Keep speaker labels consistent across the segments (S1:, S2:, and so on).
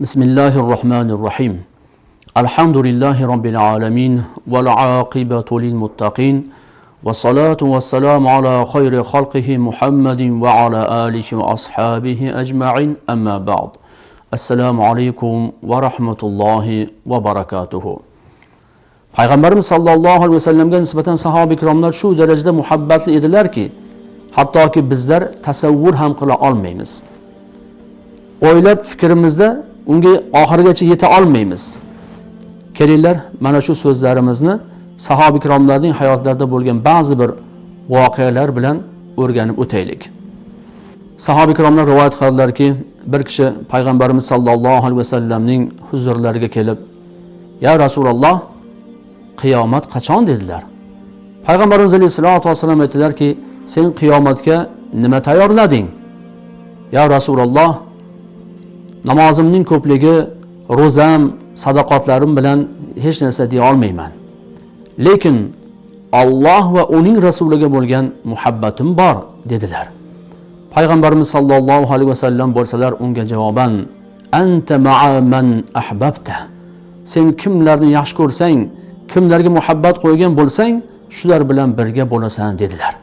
S1: بسم الله الرحمن الرحيم الحمد لله رب العالمين والعاقبة للمتقين والصلاة والسلام على خير خلقه محمد وعلى آله وأصحابه أجمعين أما بعد السلام عليكم ورحمة الله وبركاته payg'ambarimiz sollallohu alayhi vasallamga nisbatan sahoba ikromlar shu darajada muhabbatli edilarki hattoki bizlar tasavvur ham qila olmaymiz o'ylab fikrimizda unga oxirigacha yeta olmaymiz. Kelinglar mana shu so'zlarimizni sahoba ikromlarning hayotlarida bo'lgan ba'zi bir voqealar bilan o'rganib o'taylik. Sahoba ikromlar rivoyat qiladilarki bir kishi payg'ambarimiz sollallohu alayhi vasallamning huzurlariga kelib ya rasululloh qiyomat qachon? dedilar. Payg'ambarimiz alayhissalotu vassalom aytdilarki sen qiyomatga nima tayyorlading? Ya rasululloh namozimning ko'pligi ro'zam sadoqatlarim bilan hech narsa deya olmayman. Lekin olloh va uning rasuliga bo'lgan muhabbatim bor dedilar. Payg'ambarimiz sollallohu alayhi vasallam bo'lsalar unga javoban anta maa man ahbabta. Sen kimlarni yaxshi ko'rsang kimlarga muhabbat qo'ygan bo'lsang shular bilan birga bo'lasan dedilar.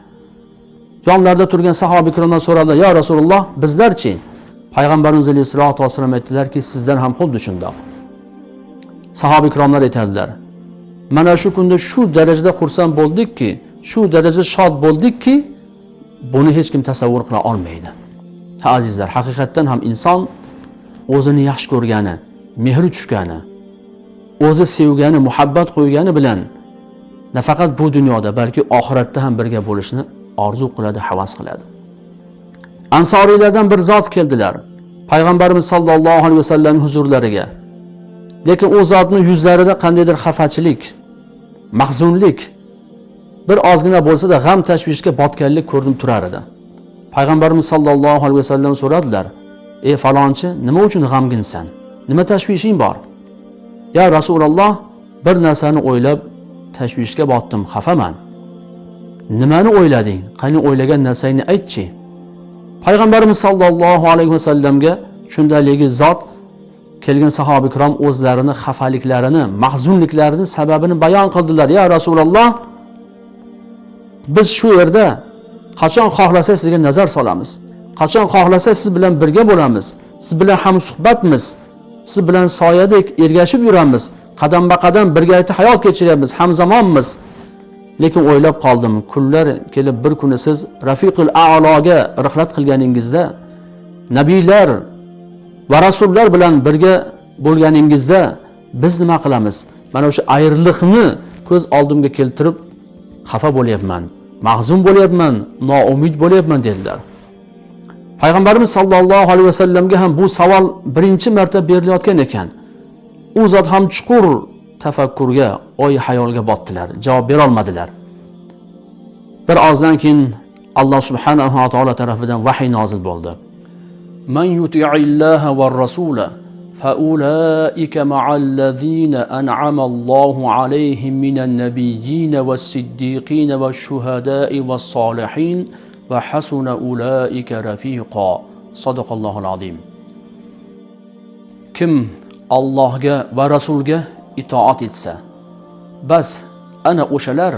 S1: Yonlarida turgan sahoba ikromdan so'radilar yo rasululloh bizlarchi? Payg'ambarimiz alayhissalotu vassalom aytdilarki sizlar ham xuddi shundoq. Sahoba ikromlar aytadilar mana shu kunda shu darajada xursand bo'ldikki shu darajada shod bo'ldikki buni hech kim tasavvur qila olmaydi. Ha azizlar haqiqatdan ham inson o'zini yaxshi ko'rgani mehri tushgani o'zi sevgani muhabbat qo'ygani bilan nafaqat bu dunyoda balki oxiratda ham birga bo'lishni orzu qiladi havas qiladi. Ansoriylardan bir zot keldilar payg'ambarimiz sollallohu alayhi vasallamning huzurlariga. Lekin u zotni yuzlarida qandaydir xafachilik mahzunlik bir ozgina bo'lsada g'am tashvishga botganlik ko'rinib turar edi. Payg'ambarimiz sollallohu alayhi vasallam so'radilar ey falonchi nima uchun g'amginsan? Nima tashvishing bor? Ya rasululloh bir narsani o'ylab tashvishga botdim xafaman. Nimani o'ylading? Qani o'ylagan narsangni aytchi? Payg'ambarimiz sollallohu alayhi vasallamga shundaligi zot kelgan sahoba ikrom o'zlarini xafaliklarini mahzunliklarini sababini bayon qildilar. Ya rasululloh biz shu yerda qachon xohlasak sizga nazar solamiz? Qachon xohlasak siz bilan birga bo'lamiz? Siz bilan hamsuhbatmiz siz bilan soyadek ergashib yuramiz? Qadamba qadam birgalikda hayot kechiryapmiz hamzamonmiz lekin o'ylab qoldim kunlar kelib bir kuni siz rafiqul aloga rihlat qilganingizda nabiylar va rasullar bilan birga bo'lganingizda biz nima qilamiz? Mana o'sha ayriliqni ko'z oldimga keltirib xafa bo'lyapman mahzun bo'lyapman noumid bo'lyapman dedilar. Payg'ambarimiz sollallohu alayhi vasallamga ham bu savol birinchi marta berilayotgan ekan. U zot ham chuqur tafakkurga oy hayolga botdilar javob berolmadilar bir ozdan keyin alloh subhanahu va taolo tarafidan vahiy nozil bo'ldi من يطع الله والرسول فأولئك مع الذين أنعم الله عليهم من النبيين والصديقين والشهداء والصالحين وحسن أولئك رفيقا صدق الله العظيم kim allohga va rasulga itoat etsa bas ana o'shalar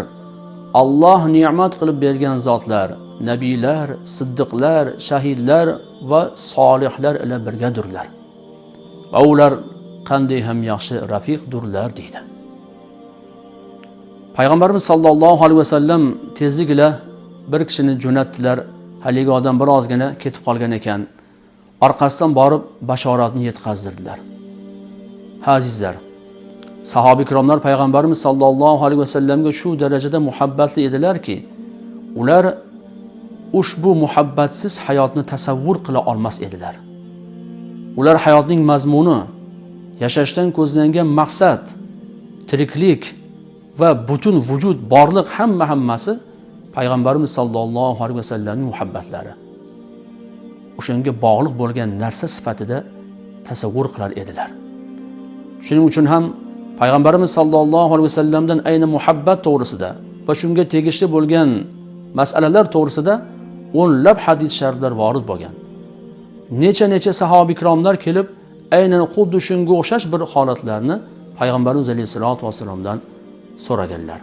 S1: Alloh ne'mat qilib bergan zotlar nabiylar siddiqlar shahidlar va solihlar ila birgadirlar va ular qanday ham yaxshi rafiqdurlar deydi. Payg'ambarimiz sollallohu alayhi vasallam tezlik bir kishini jo'natdilar. Haligi odam birozgina ketib qolgan ekan. Orqasidan borib bashoratni yetkazdirdilar. Ha azizlar sahoba ikromlar payg'ambarimiz sollallohu alayhi vasallamga shu darajada muhabbatli edilarki ular ushbu muhabbatsiz hayotni tasavvur qila olmas edilar. Ular hayotning mazmuni yashashdan ko'zlangan maqsad tiriklik va butun vujud borliq hamma hammasi payg'ambarimiz sollallohu alayhi vasallamning muhabbatlari. O'shanga bog'liq bo'lgan narsa sifatida tasavvur qilar edilar. Shuning uchun ham payg'ambarimiz sollallohu alayhi vasallamdan ayni muhabbat to'g'risida va shunga tegishli bo'lgan masalalar to'g'risida o'nlab hadis shariflar vorid bo'lgan. Necha necha sahoba ikromlar kelib aynan xuddi shunga o'xshash bir holatlarni payg'ambarimiz alayhissalotu vassalomdan so'raganlar.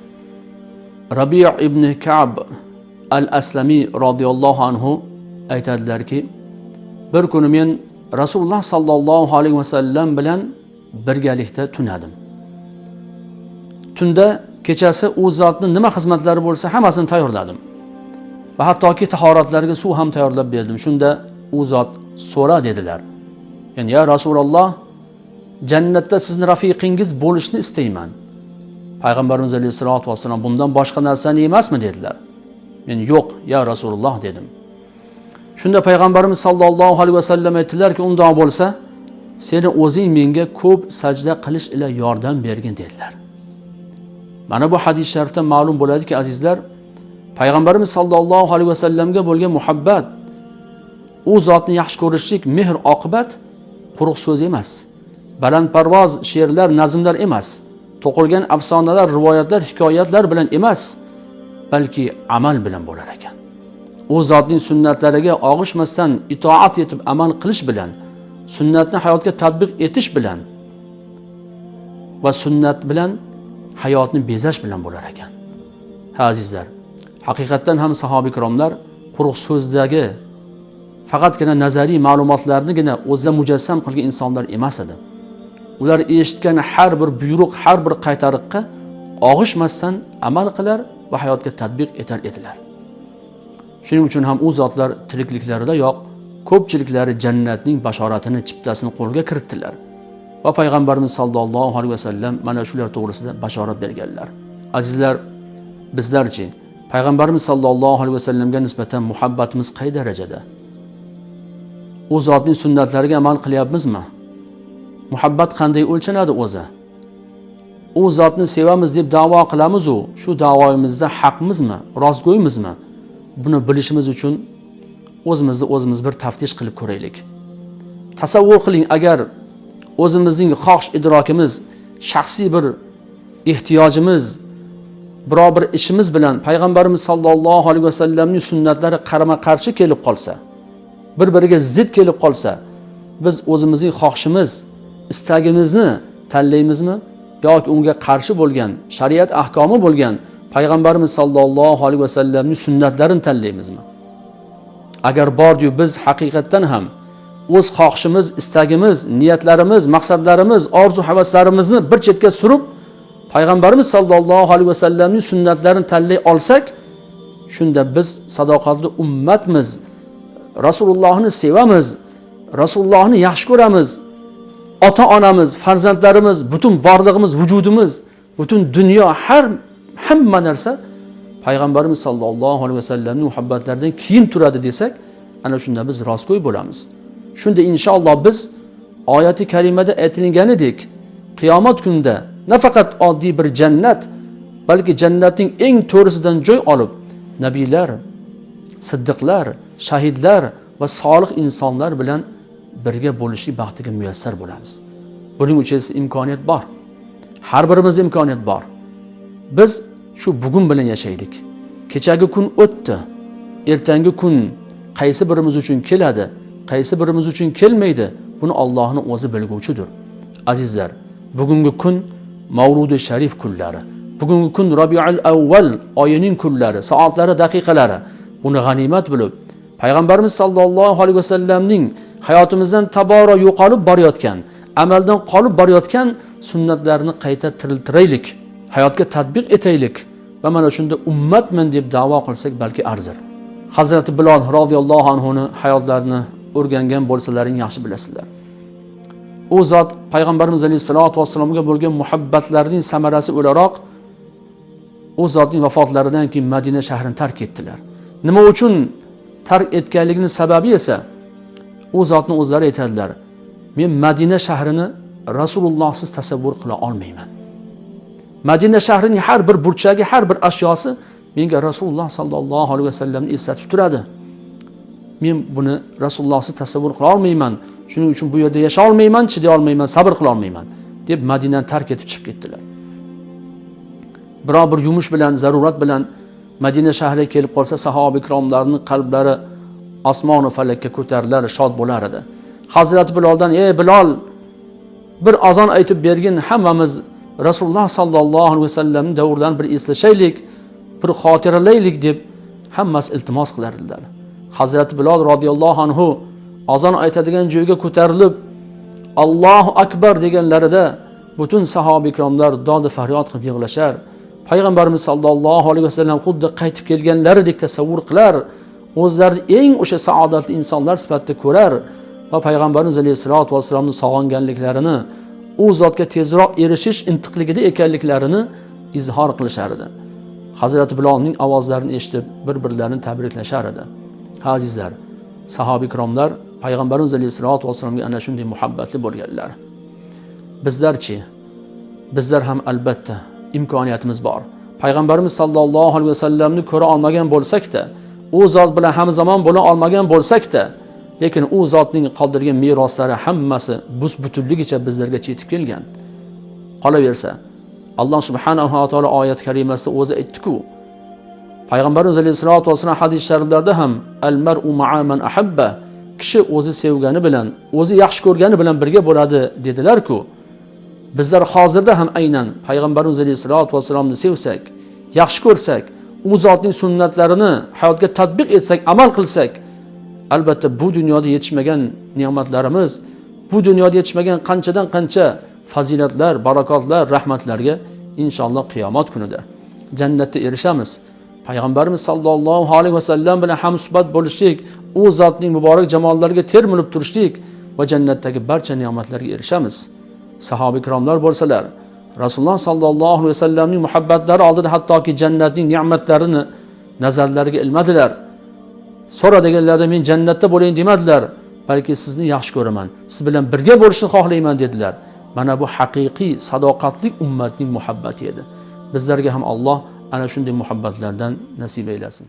S1: Rabi ibn kab al aslamiy roziyallohu anhu aytadilarki bir kuni men rasululloh sollallohu alayhi vasallam bilan birgalikda tunadim. Tunda kechasi u zotni nima xizmatlari bo'lsa hammasini tayyorladim. Va hattoki tahoratlarga suv ham tayyorlab berdim. Shunda u zot so'ra dedilar. Ya'ni ya rasululloh jannatda sizni rafiqingiz bo'lishni istayman. Payg'ambarimiz alayhissalotu vassalom bundan boshqa narsani emasmi? dedilar. Men yo'q ya rasululloh dedim. Shunda payg'ambarimiz sollallohu alayhi vasallam aytdilarki undoq bo'lsa seni o'zing menga ko'p sajda qilish ila yordam bergin dedilar. Mana bu hadis sharifdan ma'lum bo'ladiki azizlar payg'ambarimiz sollallohu alayhi vasallamga bo'lgan muhabbat u zotni yaxshi ko'rishlik mehr oqibat quruq so'z emas balandparvoz she'rlar nazmlar emas to'qilgan afsonalar rivoyatlar hikoyatlar bilan emas balki amal bilan bo'lar ekan. U zotning sunnatlariga og'ishmasdan itoat etib amal qilish bilan sunnatni hayotga tadbiq etish bilan va sunnat bilan hayotni bezash bilan bo'lar ekan. Ha azizlar haqiqatdan ham sahoba ikromlar quruq so'zdagi faqatgina nazariy ma'lumotlarnigina o'zida mujassam qilgan insonlar emas edi. Ular eshitgan har bir buyruq har bir qaytariqqa og'ishmasdan amal qilar va hayotga tadbiq etar edilar. Shuning uchun ham u zotlar tirikliklaridayoq ko'pchiliklari jannatning bashoratini chiptasini qo'lga kiritdilar. Va payg'ambarimiz sollallohu alayhi vasallam mana shular to'g'risida bashorat berganlar. Azizlar bizlarchi payg'ambarimiz sollallohu alayhi vasallamga nisbatan muhabbatimiz qay darajada? U zotning sunnatlariga amal qilyapmizmi? Muhabbat qanday o'lchanadi o'zi? U zotni sevamiz deb davo qilamizu shu davoyimizda haqmizmi rostgo'ymizmi? Buni bilishimiz uchun o'zimizni o'zimiz bir taftish qilib ko'raylik. Tasavvur qiling agar o'zimizning xohish idrokimiz shaxsiy bir ehtiyojimiz biror bir ishimiz bilan payg'ambarimiz sollallohu alayhi vasallamning sunnatlari qarama qarshi kelib qolsa bir biriga zid kelib qolsa biz o'zimizning xohishimiz istagimizni tanlaymizmi yoki unga qarshi bo'lgan shariat ahkomi bo'lgan payg'ambarimiz sollallohu alayhi vasallamning sunnatlarini tanlaymizmi? Agar bordiyu biz haqiqatdan ham o'z xohishimiz istagimiz niyatlarimiz maqsadlarimiz orzu havaslarimizni bir chetga surib payg'ambarimiz sollallohu alayhi vasallamning sunnatlarini tanlay olsak shunda biz sadoqatli ummatmiz. Rasulullohni sevamiz rasulullohni yaxshi ko'ramiz. Ota onamiz farzandlarimiz butun borlig'imiz vujudimiz butun dunyo har hamma narsa payg'ambarimiz sollallohu alayhi vasallamning muhabbatlaridan keyin turadi desak ana shunda biz rostgo'y bo'lamiz shunda inshaalloh biz oyati karimada aytilganidek qiyomat kunida nafaqat oddiy bir jannat balki jannatning eng to'risidan joy olib nabiylar siddiqlar shahidlar va solih insonlar bilan birga bo'lishlik baxtiga muyassar bo'lamiz buning uchun esa imkoniyat bor har birimizda imkoniyat bor biz shu bugun bilan yashaylik kechagi kun o'tdi ertangi kun qaysi birimiz uchun keladi qaysi birimiz uchun kelmaydi buni allohni o'zi bilguvchidir. Azizlar bugungi kun mavludi sharif kunlari. Bugungi kun robiul avval oyining kunlari soatlari daqiqalari. Buni g'animat bilib payg'ambarimiz sollallohu alayhi vasallamning hayotimizdan tobora yo'qolib borayotgan amaldan qolib borayotgan sunnatlarni qayta tiriltiraylik hayotga tadbiq etaylik va mana shunda ummatman deb davo qilsak balki arzir. Hazrati bilol roziyallohu anhuni hayotlarini o'rgangan bo'lsalaring yaxshi bilasizlar. U zot payg'ambarimiz alayhissalotu vassalomga bo'lgan muhabbatlarining samarasi o'laroq u zotning vafotlaridan keyin madina shahrini tark etdilar. Nima uchun tark etganligini sababi esa u zotni o'zlari aytadilar men madina shahrini rasulullohsiz tasavvur qila olmayman. Madina shahrining har bir burchagi har bir ashyosi menga rasululloh sollallohu alayhi vasallamni eslatib turadi. Men buni rasulullohsiz tasavvur qila olmayman. Shuning uchun bu yerda yasha olmayman chiday olmayman sabr qila olmayman deb madinani tark etib chiqib ketdilar. Biror bir yumush bilan zarurat bilan madina shahriga kelib qolsa sahoba ikromlarni qalblari osmonu falakka ko'tarilar shod bo'lar edi. Hazrati biloldan ey bilol bir azon aytib bergin hammamiz rasululloh sollallohu alayhi vasallamni davrlarini bir eslashaylik bir xotiralaylik deb hammasi iltimos qilar edilar hazrati bilol roziyallohu anhu azon aytadigan joyga ko'tarilib allohu akbar deganlarida butun sahoba ikromlar dodi faryod qilib yig'lashar. Payg'ambarimiz sollallohu alayhi vasallam xuddi qaytib kelganlaridek tasavvur qilar. O'zlarini eng o'sha saodatli insonlar sifatida ko'rar va payg'ambarimiz alayhissalotu vassalomni sog'inganliklarini u zotga tezroq erishish intiqligida ekanliklarini izhor qilishar edi. Hazrati bilolning ovozlarini eshitib bir birlarini tabriklashar edi. Azizlar sahoba ikromlar payg'ambarimiz alayhissalotu vassalomga ana shunday muhabbatli bo'lganlar. Bizlarchi bizlar ham albatta imkoniyatimiz bor. Payg'ambarimiz sollallohu alayhi vasallamni ko'ra olmagan bo'lsakda u zot bilan hamzamon bo'la olmagan bo'lsakda lekin u zotning qoldirgan meroslari hammasi bus butunligicha bizlarga yetib kelgan. Qolaversa alloh subhanahu va taolo oyat karimasida o'zi aytdiku payg'ambarimiz alayhissalotu vassalom hadis shariflarda ham al maru maa man ahabba kishi o'zi sevgani bilan o'zi yaxshi ko'rgani bilan birga bo'ladi dedilarku bizlar hozirda ham aynan payg'ambarimiz alayhissalotu vassalomni sevsak yaxshi ko'rsak u zotning sunnatlarini hayotga tadbiq etsak amal qilsak albatta bu dunyoda yetishmagan ne'matlarimiz bu dunyoda yetishmagan qanchadan qancha fazilatlar barakotlar rahmatlarga inshaalloh qiyomat kunida jannatda erishamiz payg'ambarimiz sollallohu alayhi vasallam bilan hamsuhbat bo'lishlik u zotning muborak jamollariga termilib turishlik va jannatdagi barcha ne'matlarga erishamiz. Sahoba ikromlar bo'lsalar rasululloh sollallohu alayhi vasallamning muhabbatlari oldida hattoki jannatning ne'matlarini nazarlariga ilmadilar. So'ra deganlarida men jannatda bo'layin demadilar. Balki sizni yaxshi ko'raman siz bilan birga bo'lishni xohlayman dedilar. Mana bu haqiqiy sadoqatli ummatning muhabbati edi. Bizlarga ham alloh ana shunday muhabbatlardan nasib eylasin